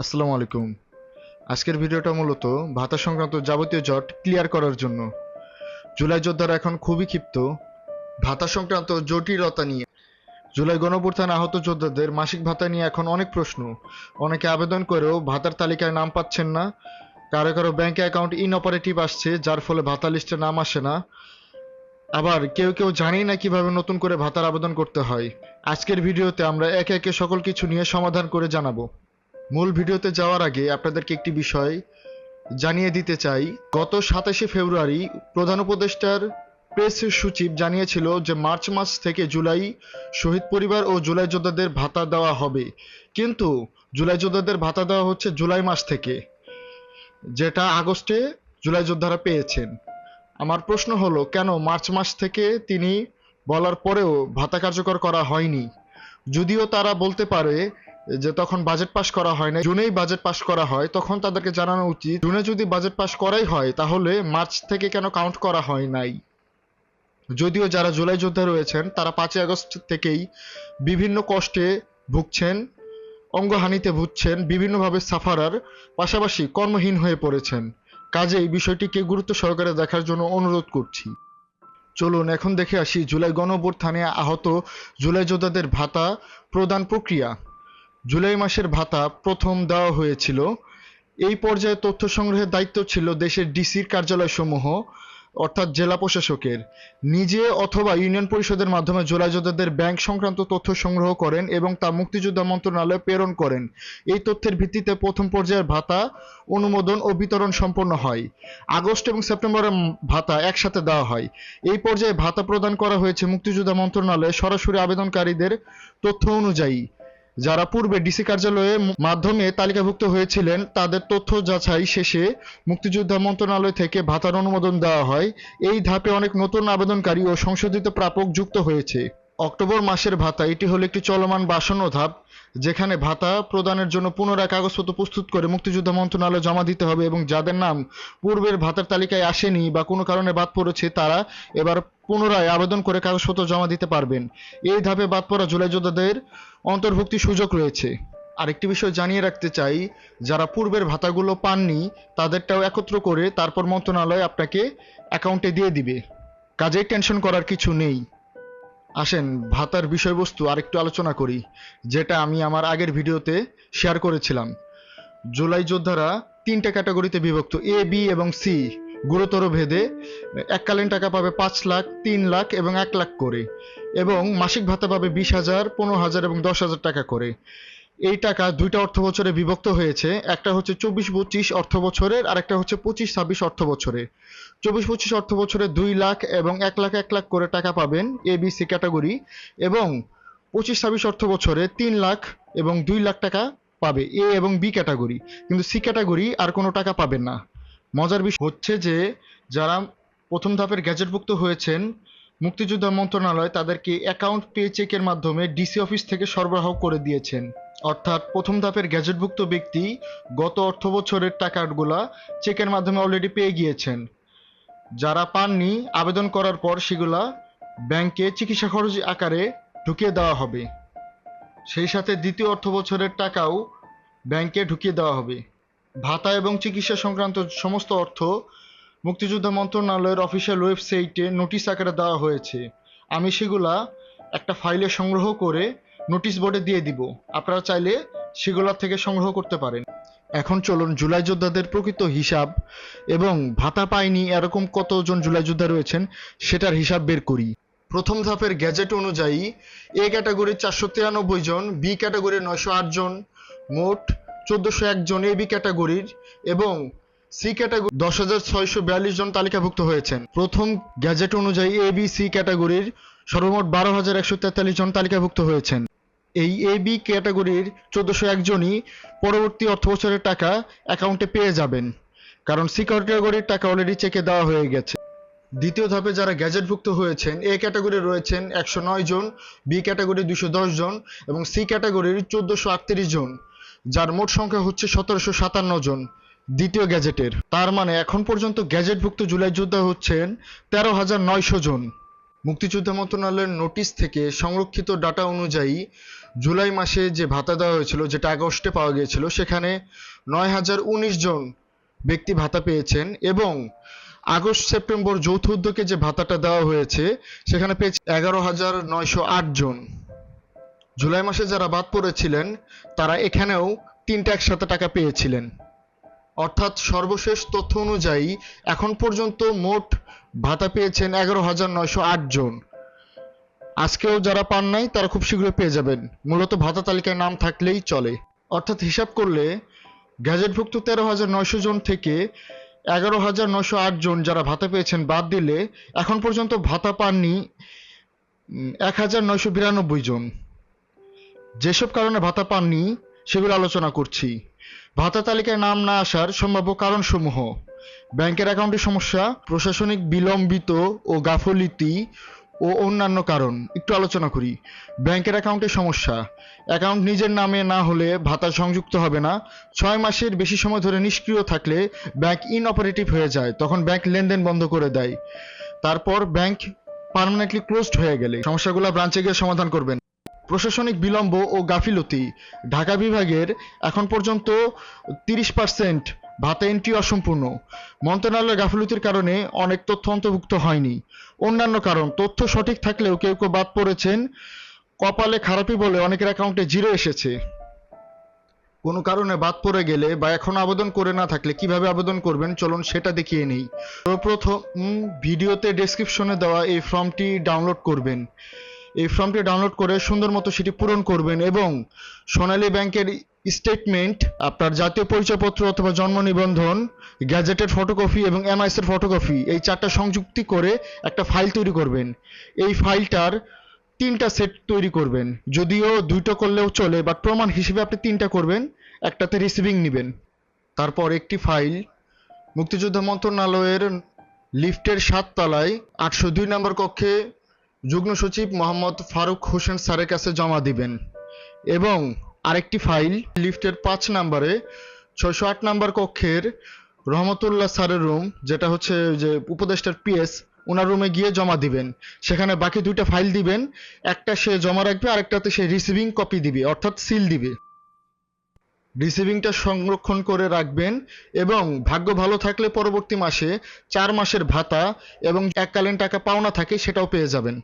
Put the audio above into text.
আসসালামু আলাইকুম। আজকের ভিডিওটা মূলত ভাতা সংক্রান্ত যাবতীয় জট ক্লিয়ার করার জন্য। জুলাই যোদ্ধারা এখন খুবই ক্ষিপ্ত। ভাতা সংক্রান্ত জটিলতা নিয়ে জুলাই গণপ্রথান আহত যোদ্ধাদের মাসিক ভাতা নিয়ে এখন অনেক প্রশ্ন। অনেকে আবেদন করেও ভাতার তালিকায় নাম পাচ্ছেন না। কারও কারও ব্যাংক অ্যাকাউন্ট ইনঅপারেটিভ আসছে, যার ফলে ভাতা লিস্টে নাম আসে না। আবার কেউ কেউ জানেই না কীভাবে নতুন করে ভাতার আবেদন করতে হয়। আজকের ভিডিওতে আমরা একে একে সকল কিছু নিয়ে সমাধান করে জানাব। মূল ভিডিওতে যাওয়ার আগে আপনাদেরকে একটি বিষয় জানিয়ে দিতে চাই। গত সাতাশে ফেব্রুয়ারি প্রধান উপদেষ্টার প্রেস সচিব জানিয়েছিল যে মার্চ মাস থেকে জুলাই শহীদ পরিবার ও জুলাই যোদ্ধাদের ভাতা দেওয়া হবে। কিন্তু জুলাই যোদ্ধাদের ভাতা দেওয়া হচ্ছে জুলাই মাস থেকে, যেটা আগস্টে জুলাই যোদ্ধারা পেয়েছেন। আমার প্রশ্ন হলো, কেন মার্চ মাস থেকে তিনি বলার পরেও ভাতা কার্যকর করা হয়নি? যদিও তারা বলতে পারে যে তখন বাজেট পাস করা হয় না জুনেই বাজেট পাস করা হয়, তখন তাদেরকে জানানো উচিত জুনে যদি বাজেট পাস করাই হয়, তাহলে মার্চ থেকে কেন কাউন্ট করা হয় নাই? যদিও যারা জুলাই যোদ্ধা রয়েছেন, তারা পাঁচই আগস্ট থেকেই বিভিন্ন কষ্টে ভুগছেন, অঙ্গহানিতে ভুগছেন, বিভিন্নভাবে সাফারার পাশাপাশি কর্মহীন হয়ে পড়েছেন। কাজেই বিষয়টিকে গুরুত্ব সহকারে দেখার জন্য অনুরোধ করছি। চলুন, এখন দেখে আসি জুলাই গণঅভ্যুত্থানে আহত জুলাই যোদ্ধাদের ভাতা প্রদান প্রক্রিয়া। জুলাই মাসের ভাতা প্রথম দেওয়া হয়েছিল। এই পর্যায়ে তথ্য সংগ্রহের দায়িত্ব ছিল দেশের ডিসির কার্যালয়সমূহ, অর্থাৎ জেলা প্রশাসকের। নিজে অথবা ইউনিয়ন পরিষদের মাধ্যমে জুলাই যোদ্ধাদের ব্যাংক সংক্রান্ত তথ্য সংগ্রহ করেন এবং তা মুক্তিযোদ্ধা মন্ত্রণালয়ে প্রেরণ করেন। এই তথ্যের ভিত্তিতে প্রথম পর্যায়ের ভাতা অনুমোদন ও বিতরণ সম্পন্ন হয়। আগস্ট এবং সেপ্টেম্বরের ভাতা একসাথে দেওয়া হয়। এই পর্যায়ে ভাতা প্রদান করা হয়েছে মুক্তিযোদ্ধা মন্ত্রণালয়ে সরাসরি আবেদনকারীদের তথ্য অনুযায়ী। যারা পূর্বে ডিসি কার্যালয়ের মাধ্যমে তালিকাভুক্ত হয়েছিলেন, তাদের তথ্য যাচাই শেষে মুক্তিযোদ্ধা মন্ত্রণালয় থেকে ভাতার অনুমোদন দেওয়া হয়। এই ধাপে অনেক নতুন আবেদনকারী ও সংশোধিত প্রাপক যুক্ত হয়েছে। অক্টোবর মাসের ভাতা, এটি হলো একটি চলমান বা আসন্ন ধাপ, যেখানে ভাতা প্রদানের জন্য পুনরায় কাগজপত্র প্রস্তুত করে মুক্তিযোদ্ধা মন্ত্রণালয়ে জমা দিতে হবে এবং যাদের নাম পূর্বের ভাতার তালিকায় আসেনি বা কোনো কারণে বাদ পড়েছে, তারা এবার পুনরায় আবেদন করে কাগজপত্র জমা দিতে পারবেন। এই ধাপে বাদ পড়া জুলাই যোদ্ধাদের অন্তর্ভুক্তি সুযোগ রয়েছে। আরেকটি বিষয় জানিয়ে রাখতে চাই, যারা পূর্বের ভাতাগুলো পাননি, তাদেরটাও একত্র করে তারপর মন্ত্রণালয় আপনাকে অ্যাকাউন্টে দিয়ে দিবে। কাজেই টেনশন করার কিছু নেই। আসেন, ভাতার বিষয়বস্তু আরেকটু আলোচনা করি, যেটা আমি আমার আগের ভিডিওতে শেয়ার করেছিলাম। জুলাই যোদ্ধারা তিনটা ক্যাটাগরিতে বিভক্ত এ বি এবং সি গুরুতর ভেদে এককালীন টাকা পাবে পাঁচ লাখ, তিন লাখ এবং এক লাখ করে এবং মাসিক ভাতা পাবে বিশ হাজার, পনেরো হাজার এবং দশ হাজার টাকা করে। এই টাকা দুইটা অর্থ বছরে বিভক্ত হয়েছে। একটা হচ্ছে চব্বিশ পঁচিশ অর্থ বছরের আর একটা হচ্ছে পঁচিশ ছাব্বিশ অর্থ বছরে চব্বিশ পঁচিশ অর্থ বছরে দুই লাখ এবং এক লাখ এক লাখ করে টাকা পাবেন এ বি সি ক্যাটাগরি এবং পঁচিশ ছাব্বিশ অর্থ বছরে তিন লাখ এবং দুই লাখ টাকা পাবে এ এবং বি ক্যাটাগরি কিন্তু সি ক্যাটাগরি আর কোনো টাকা পাবেন না। মজার বিষয় হচ্ছে যে, যারা প্রথম ধাপের গ্যাজেটভুক্ত হয়েছেন, মুক্তিযোদ্ধা মন্ত্রণালয় তাদেরকে অ্যাকাউন্ট পে চেকের মাধ্যমে ডিসি অফিস থেকে সরবরাহ করে দিয়েছেন। অর্থাৎ প্রথম ধাপের গ্যাজেটভুক্ত ব্যক্তি গত অর্থ বছরের টাকাগুলা চেকের মাধ্যমে অলরেডি পেয়ে গিয়েছেন। যারা পাননি, আবেদন করার পর সেগুলা ব্যাংকে চিকিৎসা খরচ আকারে ঢুকিয়ে দেওয়া হবে। সেই সাথে দ্বিতীয় অর্থ বছরের টাকাও ব্যাংকে ঢুকিয়ে দেওয়া হবে। ভাতা এবং চিকিৎসা সংক্রান্ত সমস্ত অর্থ মুক্তিযোদ্ধা মন্ত্রণালয়ের অফিসিয়াল ওয়েবসাইটে নোটিশ আকারে দেওয়া হয়েছে। আমি সেগুলা একটা ফাইলে সংগ্রহ করে নোটিশ বোর্ডে দিয়ে দিব। আপনারা চাইলে সেগুলোর থেকে সংগ্রহ করতে পারেন। এখন চলুন জুলাই যোদ্ধাদের প্রকৃত হিসাব এবং ভাতা পায়নি এরকম কতজন জুলাই যোদ্ধা রয়েছেন সেটার হিসাব বের করি। প্রথম ধাপের গ্যাজেট অনুযায়ী এ ক্যাটাগরির চারশো তিরানব্বই জন, বি ক্যাটাগরির নয়শো আট জন, মোট চোদ্দশো একজন এ, বি ক্যাটাগরির এবং সি ক্যাটাগরি দশ হাজার ছয়শো বিয়াল্লিশ জন তালিকাভুক্ত হয়েছেন। প্রথম গ্যাজেট অনুযায়ী এ, বি, সি ক্যাটাগরির সর্বমোট বারো হাজার একশো তেতাল্লিশ জন তালিকাভুক্ত হয়েছেন। এই এ বি ক্যাটাগরির চোদ্দশো একজনই পরবর্তী অর্থবছরের টাকা অ্যাকাউন্টে পেয়ে যাবেন। কারণ সি ক্যাটাগরির টাকা অলরেডি চেকে দেওয়া হয়ে গেছে। দ্বিতীয় ধাপে যারা গ্যাজেটভুক্ত হয়েছেন এ ক্যাটাগরি রয়েছেন একশো নয় জন বি ক্যাটাগরি দুশো দশ জন এবং সি ক্যাটাগরির চোদ্দশো আটত্রিশ জন, যার মোট সংখ্যা হচ্ছে সতেরোশো সাতান্ন জন দ্বিতীয় গ্যাজেটের তার মানে এখন পর্যন্ত গ্যাজেটভুক্ত জুলাই যোদ্ধা হচ্ছেন তেরো হাজার নয়শো জন। মুক্তিযোদ্ধা মন্ত্রণালয়ের নোটিশ থেকে সংরক্ষিত ডাটা অনুযায়ী জুলাই মাসে যে ভাতা দেওয়া হয়েছিল, যেটা আগস্টে পাওয়া গিয়েছিল, সেখানে নয় হাজার উনিশ জন ব্যক্তি ভাতা পেয়েছেন এবং আগস্ট সেপ্টেম্বর যৌথ উদ্যোগে যে ভাতাটা দেওয়া হয়েছে, সেখানে পেয়েছে এগারো হাজার নয়শো আট জন। জুলাই মাসে যারা বাদ পড়েছিলেন, তারা এখানেও তিনটা একসাথে টাকা পেয়েছিলেন। অর্থাৎ সর্বশেষ তথ্য অনুযায়ী এখন পর্যন্ত মোট ভাতা পেয়েছেন এগারো হাজার নয়শো আট জন। আজকেও যারা পান নাই, তারা খুব শীঘ্রই পেয়ে যাবেন। মূলত ভাতা তালিকায় নাম থাকলেই চলে। অর্থাৎ হিসাব করলে গ্যাজেটভুক্ত তেরো হাজার নয়শো জন থেকে এগারো হাজার নয়শো আট জন যারা ভাতা পেয়েছেন বাদ দিলে এখন পর্যন্ত ভাতা পাননি এক হাজার নয়শো বিরানব্বই জন। যেসব কারণে ভাতা পাননি, সেগুলো আলোচনা করছি। ভাতা তালিকায় নাম না আসার সম্ভাব্য কারণসমূহ। ব্যাংকের অ্যাকাউন্টের সমস্যা, প্রশাসনিক বিলম্বিত ও গাফলিতি ও অন্যান্য কারণ। একটু আলোচনা করি। ব্যাংকের অ্যাকাউন্টের সমস্যা। অ্যাকাউন্ট নিজের নামে না হলে ভাতা সংযুক্ত হবে না। ছয় মাসের বেশি সময় ধরে নিষ্ক্রিয় থাকলে ব্যাংক ইনঅপারেটিভ হয়ে যায়। তখন ব্যাংক লেনদেন বন্ধ করে দেয়। তারপর ব্যাংক পার্মানেন্টলি ক্লোজড হয়ে গেলে সমস্যাগুলো ব্রাঞ্চে গিয়ে সমাধান করবেন। প্রশাসনিক বিলম্ব ও গাফিলতি। ঢাকা বিভাগের এখন পর্যন্ত তিরিশ পার্সেন্ট ভাতা এন্ট্রি অসম্পূর্ণ। মন্ত্রণালয়ের গাফিলতির কারণে অনেক তথ্য অন্তর্ভুক্ত হয়নি। অন্যান্য কারণ তথ্য সঠিক থাকলেও কেউ কেউ বাদ পড়েছেন। কপালে খারাপই বলে অনেকের অ্যাকাউন্টে জিরো এসেছে। কোনো কারণে বাদ পড়ে গেলে বা এখন আবেদন করে না থাকলে কীভাবে আবেদন করবেন চলুন সেটা দেখিয়ে নেই। উম, ভিডিওতে ডেসক্রিপশনে দেওয়া এই ফর্মটি ডাউনলোড করবেন। এই ফর্মটি ডাউনলোড করে সুন্দর মতো সেটি পূরণ করবেন এবং সোনালী ব্যাংকের স্টেটমেন্ট আপনার জাতীয় পরিচয়পত্র অথবা জন্ম নিবন্ধন গ্যাজেটের ফটোকপি এবং এমআইএস এর ফটোকপি এই চারটা সংযুক্তি করে একটা ফাইল তৈরি করবেন। এই ফাইলটার তিনটা সেট তৈরি করবেন। যদিও দুইটা করলেও চলে বাট প্রমাণ হিসেবে আপনি তিনটা করবেন, একটাতে রিসিভিং নেবেন। তারপর একটি ফাইল মুক্তিযোদ্ধা মন্ত্রণালয়ের লিফটের সাত তলায় আটশো দুই নম্বর কক্ষে যুগ্ম সচিব মোহাম্মদ ফারুক হোসেন স্যারের কাছে জমা দিবেন। এবং আরেকটি ফাইল লিফটের পাঁচ নাম্বারে, ছয়শো আট নম্বর কক্ষের রহমতুল্লাহ স্যারের রুম, যেটা হচ্ছে যে উপদেষ্টার পিএস ওনার রুমে গিয়ে জমা দিবেন। সেখানে বাকি দুইটা ফাইল দিবেন, একটা সে জমা রাখবে, আরেকটাতে সে রিসিভিং কপি দিবে, অর্থাৎ সিল দিবে। রিসিভিংটা সংরক্ষণ করে রাখবেন এবং ভাগ্য ভালো থাকলে পরবর্তী মাসে চার মাসের ভাতা এবং এককালীন টাকা পাওনা থাকে, সেটাও পেয়ে যাবেন।